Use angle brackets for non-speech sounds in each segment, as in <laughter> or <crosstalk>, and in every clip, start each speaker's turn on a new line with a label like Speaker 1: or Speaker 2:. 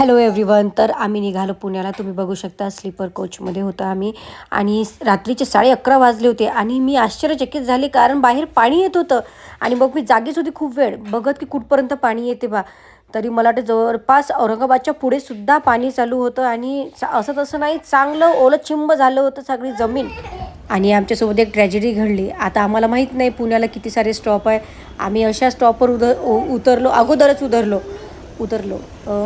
Speaker 1: Hello everyone तर आम्ही निघालो पुण्याला. तुम्ही बघू शकता स्लीपर कोचमध्ये होतो आम्ही. आणि रात्रीचे साडे अकरा वाजले होते आणि मी आश्चर्यचकित झाले कारण बाहेर पाणी येत होतं. आणि मग मी जागीच होती खूप वेळ. बघत की कुठपर्यंत पाणी येते बा. तरी मला वाटतं जवळपास औरंगाबादच्या पुढे सुद्धा पाणी चालू होतं आणि असं तसं नाही चांगलं ओलं चिंब झालं होतं सगळी जमीन. आणि आमच्यासोबत एक ट्रॅजेडी घडली. आता आम्हाला माहीत नाही पुण्याला किती सारे स्टॉप आहे. आम्ही अशा स्टॉपवर उद उ- उतरलो अगोदरच उतरलो. उतरलो.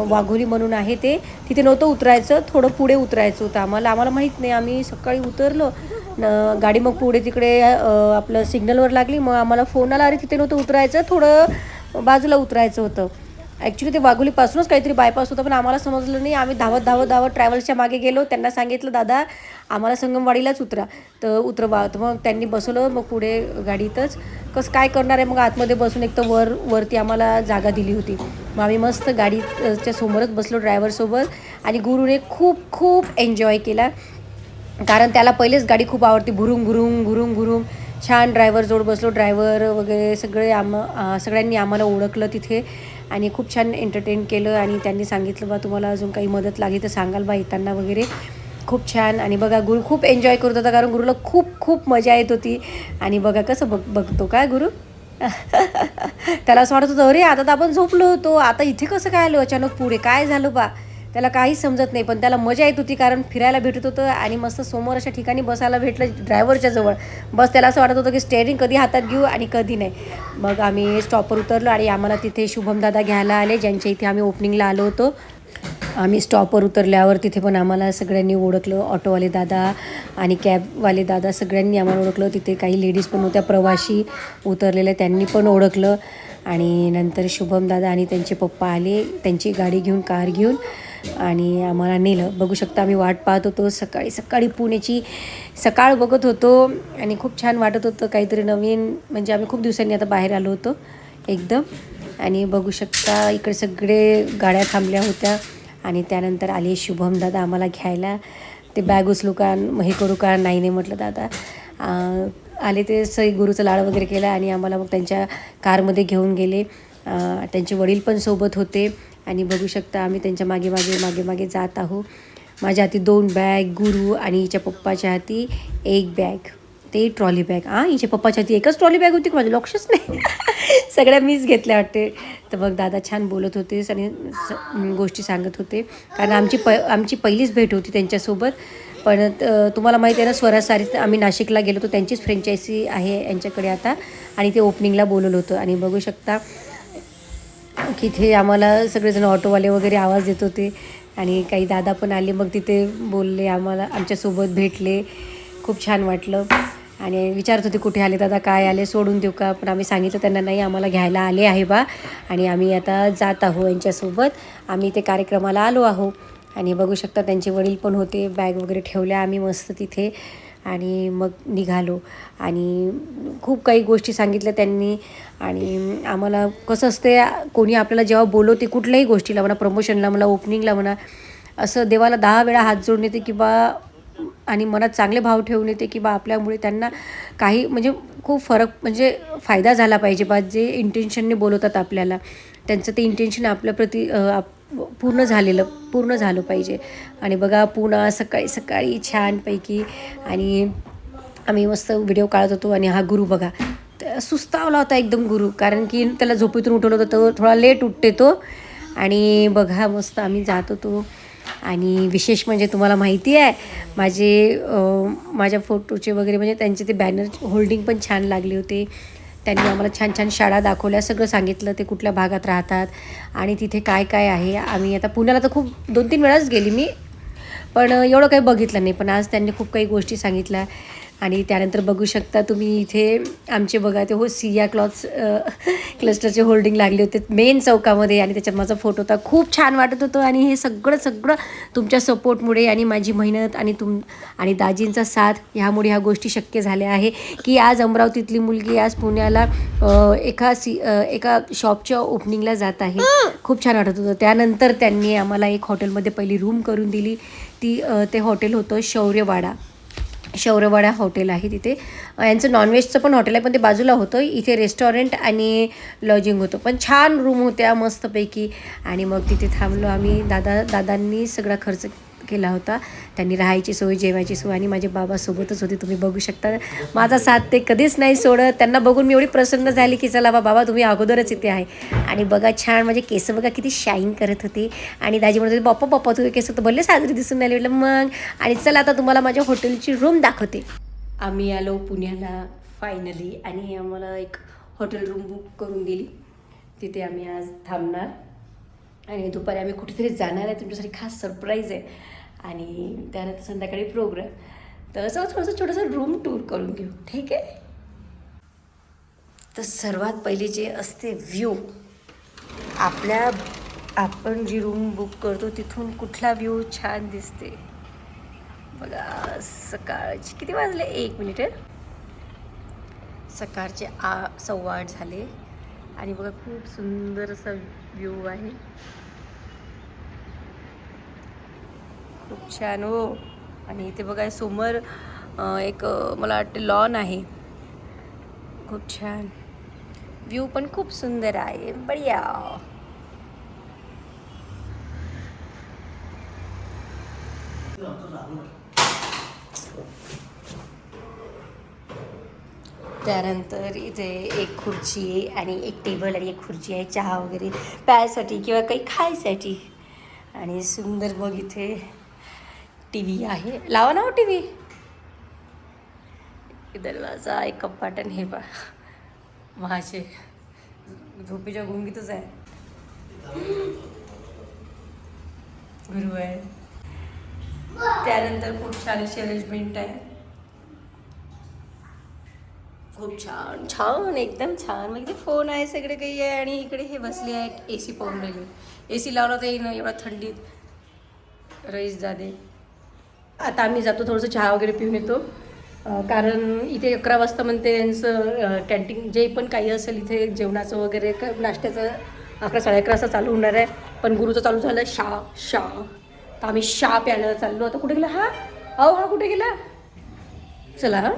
Speaker 1: वाघोली म्हणून आहे ते. तिथे नव्हतं उतरायचं थोडं पुढे उतरायचं होतं आम्हाला. आम्हाला माहीत नाही आम्ही सकाळी उतरलो. न गाडी मग पुढे तिकडे आपलं सिग्नलवर लागली. मग आम्हाला फोन आला अरे तिथे नव्हतं उतरायचं थोडं बाजूला उतरायचं होतं. ॲक्च्युली ते वाघोलीपासूनच काहीतरी बायपास होतं पण आम्हाला समजलं नाही. आम्ही धावत धावत धावत ट्रॅव्हल्सच्या मागे गेलो. त्यांना सांगितलं दादा आम्हाला संगमवाडीलाच उतरा. तर उतरवा तर मग त्यांनी बसवलं मग पुढे गाडीतच. कसं काय करणार आहे? मग आतमध्ये बसून एक तर वर वरती आम्हाला जागा दिली होती. मग आम्ही मस्त गाडीच्या समोरच बसलो ड्रायव्हरसोबत आणि गुरुने खूप खूप एन्जॉय केला. कारण त्याला पहिलेच गाडी खूप आवडते. भुरुंग भुरुंग भुरुंग भुरुंग. छान ड्रायव्हर जोड बसलो. ड्रायव्हर वगैरे सगळे आम सगळ्यांनी आम्हाला ओळखलं तिथे. आणि खूप छान एंटरटेन केलं आणि त्यांनी सांगितलं बा तुम्हाला अजून काही मदत लागली तर सांगाल बा येताना वगैरे. खूप छान. आणि बघा गुरु खूप एन्जॉय करत होता कारण गुरुला खूप खूप मजा येत होती. आणि बघा कसं बघ बघतो काय गुरु? <laughs> त्याला असं वाटत होतं अरे आता तर आपण झोपलो होतो. आता इथे कसं काय आलो? अचानक पुढे काय झालं बा? त्याला काहीच समजत नाही पण त्याला मजा येत होती कारण फिरायला भेटत होतं आणि मस्त समोर अशा ठिकाणी बसायला भेटलं ड्रायव्हरच्या जवळ. बस त्याला असं वाटत होतं की स्टेअरिंग कधी हातात घेऊ आणि कधी नाही. मग आम्ही स्टॉपवर उतरलो आणि आम्हाला तिथे शुभमदादा घ्यायला आले ज्यांच्या इथे आम्ही ओपनिंगला आलो होतो. आम्ही स्टॉपवर उतरल्यावर तिथे पण आम्हाला सगळ्यांनी ओळखलं ऑटोवाले दादा आणि कॅबवाले दादा सगळ्यांनी आम्हाला ओळखलं. तिथे काही लेडीज पण होत्या प्रवाशी उतरलेल्या त्यांनी पण ओळखलं. आणि नंतर शुभम दादा आणि त्यांचे पप्पा आले त्यांची गाडी घेऊन कार घेऊन आणि आम्हाला नेलं. बघू शकता आम्ही वाट पाहत होतो. सकाळी सकाळी पुण्याची सकाळ बघत होतो आणि खूप छान वाटत होतं. काहीतरी नवीन म्हणजे आम्ही खूप दिवसांनी आता बाहेर आलो होतो एकदम. आणि बघू शकता इकडे सगळे गाड्या थांबल्या होत्या. आणि त्यानंतर आले शुभम दादा आम्हाला घ्यायला. ते बॅग उचलू का हे करू का नाही नाही म्हटलं दादा. आले ते सई गुरुचं लाड वगैरे केला आणि आम्हाला मग त्यांच्या कारमध्ये घेऊन गेले. त्यांचे वडील पण सोबत होते. आणि बघू शकता आम्ही त्यांच्या मागे मागे मागे मागे जात आहो माझ्या हाती दोन बॅग गुरु आणि हिच्या पप्पाच्या हाती एक बॅग ते ट्रॉली बॅग. हां हिच्या पप्पाच्या ती एकच ट्रॉली बॅग होती का माझं लक्षच नाही. <laughs> सगळ्या मीच घेतल्या वाटते. तर मग दादा छान बोलत होते आणि स गोष्टी सांगत होते. कारण आमची प आमची पहिलीच भेट होती त्यांच्यासोबत. पण तुम्हाला माहिती आहे ना स्वराज सारीत आम्ही नाशिकला गेलो होतो. त्यांचीच फ्रँचायसी आहे यांच्याकडे आता. आणि ते ओपनिंगला बोलवलं होतं. आणि बघू शकता की इथे आम्हाला सगळेजण ऑटोवाले वगैरे आवाज देत होते. आणि काही दादा पण आले मग तिथे बोलले आम्हाला आमच्यासोबत भेटले. खूप छान वाटलं. आणि विचारत होते कुठे आले? दादा काय आले? सोडून देऊ का? पण आम्ही सांगितलं त्यांना नाही आम्हाला घ्यायला आले आहे बा. आणि आम्ही आता जात आहो यांच्यासोबत. आम्ही ते कार्यक्रमाला आलो आहो आणि बघू शकता त्यांचे वडील पण होते बॅग वगैरे ठेवल्या आम्ही मस्त तिथे. आणि मग निघालो. आणि खूप काही गोष्टी सांगितल्या त्यांनी. आणि आम्हाला कसं असते कोणी आपल्याला जेव्हा बोलवते कुठल्याही गोष्टीला म्हणा प्रमोशनला म्हणा ओपनिंगला म्हणा असं देवाला दहा वेळा हात जोडून येते की बा आणि मनात चांगले भाव ठेवून येते की बा आपल्यामुळे त्यांना काही म्हणजे खूप फरक म्हणजे फायदा झाला पाहिजे बा जे इंटेन्शनने बोलवतात आपल्याला. त्यांचं ते इंटेन्शन आपल्याप्रती आप पूर्ण झालेलं पूर्ण झालं पाहिजे. आणि बघा पुन्हा सकाळी सकाळी छानपैकी आणि आम्ही मस्त व्हिडिओ काढत होतो आणि हा गुरु बघा सुस्तावला होता एकदम गुरु. कारण की त्याला झोपेतून उठवलं होतं तो थोडा लेट उठते तो. आणि बघा मस्त आम्ही जात होतो. आणि विशेष म्हणजे तुम्हाला माहिती आहे माझे माझ्या फोटोचे वगैरे म्हणजे त्यांचे ते बॅनर होल्डिंग पण छान लागले होते. त्यांनी आम्हाला छान छान शाळा दाखवल्या सगळं सांगितलं ते कुठल्या भागात राहतात आणि तिथे काय काय आहे. आम्ही आता पुण्याला तर खूप दोन तीन वेळाच गेली मी पण एवढं काही बघितलं नाही. पण आज त्यांनी खूप काही गोष्टी सांगितल्या. आणि त्यानंतर बघू शकता तुम्ही इथे आमचे बघा ते हो सिया क्लॉथ्स क्लस्टरचे होल्डिंग लागले होते मेन चौकामध्ये आणि त्याच्यात माझा फोटो होता. खूप छान वाटत होतं आणि हे सगळं सगळं तुमच्या सपोर्टमुळे आणि माझी मेहनत आणि तुम आणि दाजींचा साथ ह्यामुळे ह्या गोष्टी शक्य झाल्या आहे की आज अमरावतीतली मुलगी आज पुण्याला एका सी एका शॉपच्या ओपनिंगला जात आहे. खूप छान वाटत होतं. त्यानंतर त्यांनी आम्हाला एक हॉटेलमध्ये पहिली रूम करून दिली. ती ते हॉटेल होतं शौर्यवाडा. शौर्यवाडा हॉटेल आहे तिथे. यांचं नॉनव्हेजचं पण हॉटेल आहे पण ते बाजूला होतं. इथे रेस्टॉरंट आणि लॉजिंग होतं. पण छान रूम होत्या मस्तपैकी. आणि मग तिथे थांबलो आम्ही. दादा दादांनी सगळा खर्च केला होता. त्यांनी राहायची सोय जेवायची सोय आणि माझे बाबा सोबतच होते. तुम्ही बघू शकता. माझा साथ ते कधीच नाही सोडत. त्यांना बघून मी एवढी प्रसन्न झाली की चला बा बाबा तुम्ही अगोदरच इथे आहे. आणि बघा छान माझे केस बघा किती शाईन करत होते. आणि दाजी म्हणत होते बाप्पा बाप्पा तुझे केस तर भले साजरी दिसून राहिले. म्हटलं मग. आणि चला आता तुम्हाला माझ्या हॉटेलची रूम दाखवते. आम्ही आलो पुण्याला फायनली आणि आम्हाला एक हॉटेल रूम बुक करून दिली. तिथे आम्ही आज थांबणार. आणि दुपारी आम्ही कुठेतरी जाणार आहे. तुमच्यासाठी खास सरप्राईज आहे. आणि त्यानंतर संध्याकाळी प्रोग्राम तर असं थोडंसं छोटंसं रूम टूर करून घेऊ. ठीक आहे? तर सर्वात पहिले जे असते व्ह्यू आपल्या आपण जी रूम बुक करतो तिथून कुठला व्ह्यू छान दिसते? बघा सकाळची किती वाजले? एक मिनिट सकाळचे आ सव्वा आठ झाले. आणि बघा खूप सुंदर असा व्ह्यू आहे. खूप छान हो. आणि इथे बघा समोर एक मला वाटतं लॉन आहे. खूप छान. व्ह्यू पण खूप सुंदर आहे. बढिया. त्यानंतर इथे एक खुर्ची आहे आणि एक टेबल आणि एक खुर्ची आहे चहा वगैरे प्यायसाठी किंवा काही खायसाठी. आणि सुंदर बघ इथे. टी व्ही आहे. लावा ना हो टी व्ही दरवाजा एक कपाट हे बा माझे. झोपेच्या गुंगीतच आहे. गुरु आहे. त्यानंतर खूप छान अशी अरेंजमेंट आहे. खूप छान छान एकदम छान. म्हणजे फोन आहे सगळे काही आहे आणि इकडे हे बसले आहेत ए सी पाहून राहिले. ए सी लावला तर येईन एवढा थंडीत. रईस जादे आता आम्ही जातो थोडंसं चहा वगैरे पिऊन येतो. कारण इथे अकरा वाजता म्हणते यांचं कॅन्टीन जे पण काही असेल इथे जेवणाचं वगैरे क- नाश्त्याचं अकरा साडे अकरा वाजता चालू होणार आहे. पण गुरुचं चालू झालं शा शा. तर आम्ही शा प्यायला चाललो. आता कुठे गेला हा? अहो हा कुठे गेला? चला हा.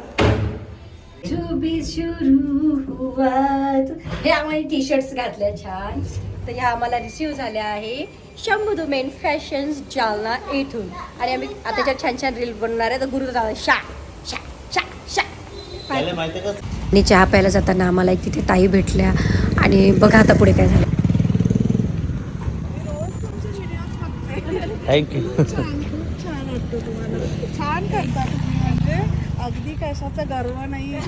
Speaker 1: हे आम्हाला टी शर्ट्स घातल्या छान. तर ह्या आम्हाला रिसीव झाल्या आहे शंभू मेन फॅशन्स जालना येथून. आणि आम्ही आता त्याच्यात छान छान रील बनवणार आहे तर गुरु शा शा शा शा.
Speaker 2: त्याला माहिती का?
Speaker 1: आणि चहा प्यायला जाताना आम्हाला एक तिथे ताई भेटल्या. आणि बघा आता पुढे काय झालं.
Speaker 2: थँक्यू
Speaker 3: छान खूप छान वाटतं तुम्हाला. छान करता तुम्ही. म्हणजे अगदी कशाचा गर्व नाही? हे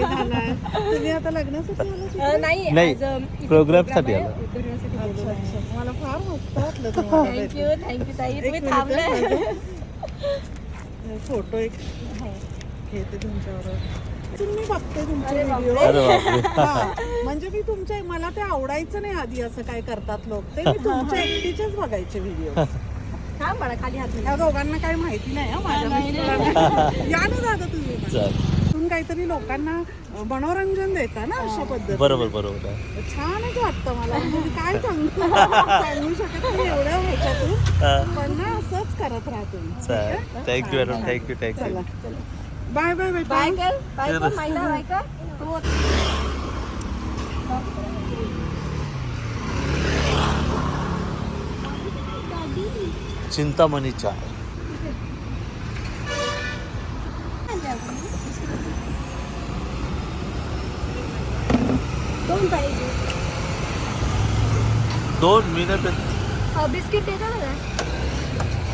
Speaker 3: झालाय? तुम्ही आता लग्नासाठी आला
Speaker 1: नाही
Speaker 2: नाही प्रोग्रामसाठी आला
Speaker 3: अच्छा अच्छा. मला फार मस्त वाटलं तुम्हाला
Speaker 1: थँक्यू थँक्यू ताई.
Speaker 3: एक
Speaker 1: तुम्ही
Speaker 3: मिनिट
Speaker 1: थांबलाय.
Speaker 3: माझं. फोटो एक घेते तुमच्यावर मी बघते तुमचे
Speaker 2: अरे
Speaker 3: व्हिडिओ
Speaker 2: बापरे.
Speaker 3: म्हणजे मी तुमच्या मला ते आवडायचं नाही आधी असं काय करतात लोक. ते मी तुमच्या एकटीचेच बघायचे व्हिडिओ <laughs>
Speaker 1: थांब मला खाली हात
Speaker 3: या दोघांना काही माहिती नाही हं माझ्या मिस्टरांना. <laughs> या ना दादा तुम्ही पण.
Speaker 2: चल.
Speaker 3: तुम्ही काहीतरी लोकांना अं, मनोरंजन देता ना अशा पद्धतीने.
Speaker 2: बरोबर बरोबर. आहे.
Speaker 3: छानच वाटतं मला. <laughs> म्हणजे मी काय सांगू? <laughs> सांगू शकत नाही एवढ्या ह्याच्यातून.
Speaker 2: हा,
Speaker 3: पण ना असंच करत राहतो मी.
Speaker 2: चल. थँक्यू मॅडम
Speaker 3: हा.
Speaker 2: थँक्यू थँक्यू
Speaker 3: चला चला. बाय बाय बेटा.
Speaker 1: बाय कर बाय कर माहिला बाय कर हो.
Speaker 2: चिंतामणी चहा
Speaker 1: दोन पाहिजे
Speaker 2: दोन मिनिट
Speaker 1: हा बिस्किट द्यायचा ना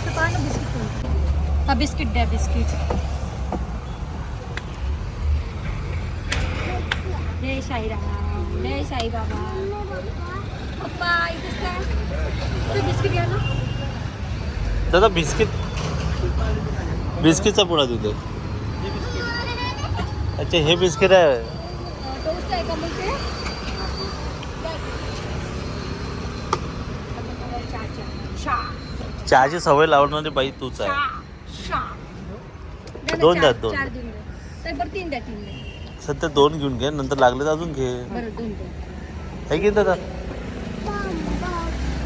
Speaker 1: तर पहा ना बिस्किट कोणतं. हा बिस्किट द्या बिस्किट। जय साईराम जय साईबाबा पप्पा इथेच काय ते बिस्किट घ्या ना
Speaker 2: दादा बिस्किट बिस्किटचा पुडा तिथे अच्छा हे बिस्किट आहे.
Speaker 1: आहे
Speaker 2: चहाची सवय लावणारी बाई तूच आहे. दोन द्या, दोन. सध्या दोन घेऊन घे नंतर लागले तर अजून घे.
Speaker 1: बरं दोन द्या
Speaker 2: है की दादा?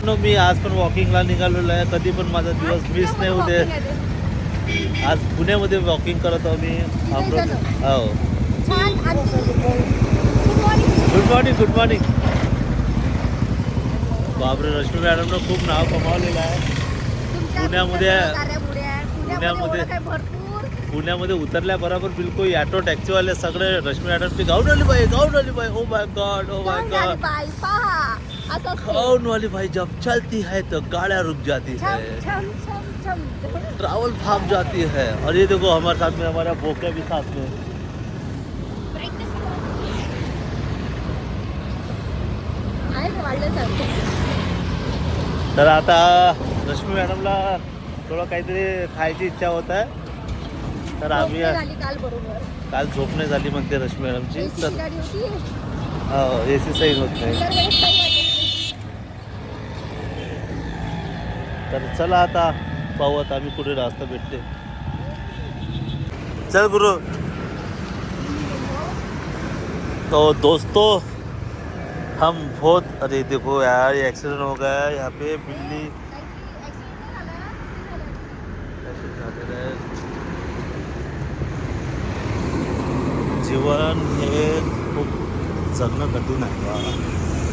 Speaker 2: नो मी आज पण वॉकिंगला निघालेलो आहे. कधी पण माझा दिवस मिस नाही होऊ दे आज पुण्यामध्ये वॉकिंग करत आहो मी. हो. गुड मॉर्निंग गुड मॉर्निंग बापरे रश्मी मॅडमनं खूप नाव कमावलेलं आहे. पुण्यामध्ये पुण्यामध्ये पुण्यामध्ये उतरल्याबरोबर बिलकुल ऑटो टॅक्सीवाले सगळे रश्मी मॅडमची गाऊन आली बाई गाऊन आली बाई. ओ my god oh my god gown वाली भाई जब चलती है तो गाड़ियाँ रुक जाती है। ट्रैवल भाग जाती है। और ये देखो हमारे साथ में हमारा बोके भी साथ में। तर आता रश्मी मॅडमला थोडं काहीतरी खायची इच्छा होत आहे. तर आम्ही
Speaker 1: काल
Speaker 2: झोप नाही झाली म्हणते रश्मी मॅडमची तर हो ए सी सही होत नाही. तर चला आता पाहू आता आम्ही कुठे रास्ता भेटते. चल गुरु. तो दोस्तों, हम बहुत, अरे देखो यार, ये एक्सीडेंट हो गया है, यहाँ पे बिल्ली. जीवन हे खूप जगणं कठीण आहे बा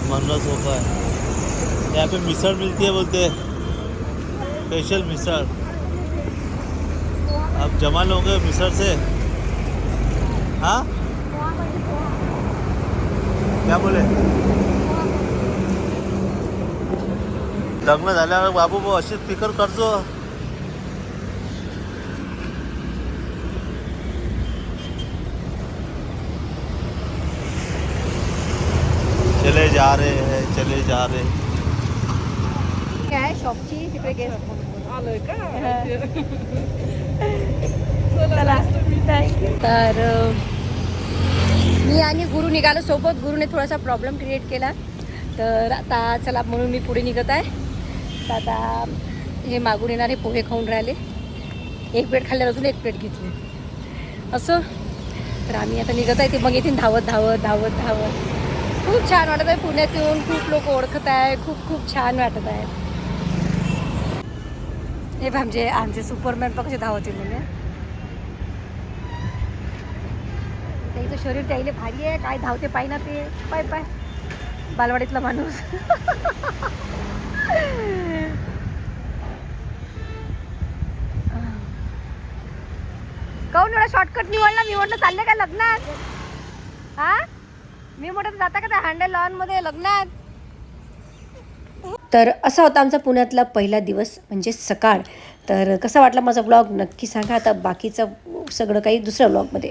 Speaker 2: म्हणूनच सोपं आहे यहाँ पे मिसळ मिलती है, बोलते स्पेशल मिसर। आप जमा लोगे मिसळ से? हाँ? क्या बोले? लग्न बाबू भाऊ अशी फिकर करजो चले जा रहे हैं, चले जा रहे हैं।
Speaker 1: काय शॉपची तिकडे गेस्ट
Speaker 3: आलोय का? <laughs>
Speaker 1: चला तर मी आणि गुरु निघालो सोबत. गुरुने थोडासा प्रॉब्लेम क्रिएट केला. तर आता चला म्हणून मी पुढे निघत आहे. तर आता हे मागून येणारे पोहे खाऊन राहिले. एक प्लेट खाल्ल्यावर अजून एक प्लेट घेतली. असं. तर आम्ही आता निघत आहे. ते मग येतील धावत धावत धावत धावत. खूप छान वाटत आहे पुण्यात येऊन खूप लोक ओळखत आहे. खूप खूप छान वाटत आहे. हे बघ आमचे आमचे सुपरमॅन पण कसे धावतील म्हणजे. त्याचं शरीर त्याईले भारी आहे काय धावते पाय ना ते. पाय पाय. बालवाडीतला माणूस. काऊन एवढा शॉर्टकट निवडला? मी म्हटलं चालले का लग्नात? हा? मी म्हटलं जाता का त्या हँडल लॉनमध्ये लग्नात? तर असा होता आमचा पुण्यातला पहिला दिवस म्हणजे सकाळ. तर कसा वाटला माझा ब्लॉग नक्की सांगा. आता बाकीचं सगळं काही दुसऱ्या ब्लॉगमध्ये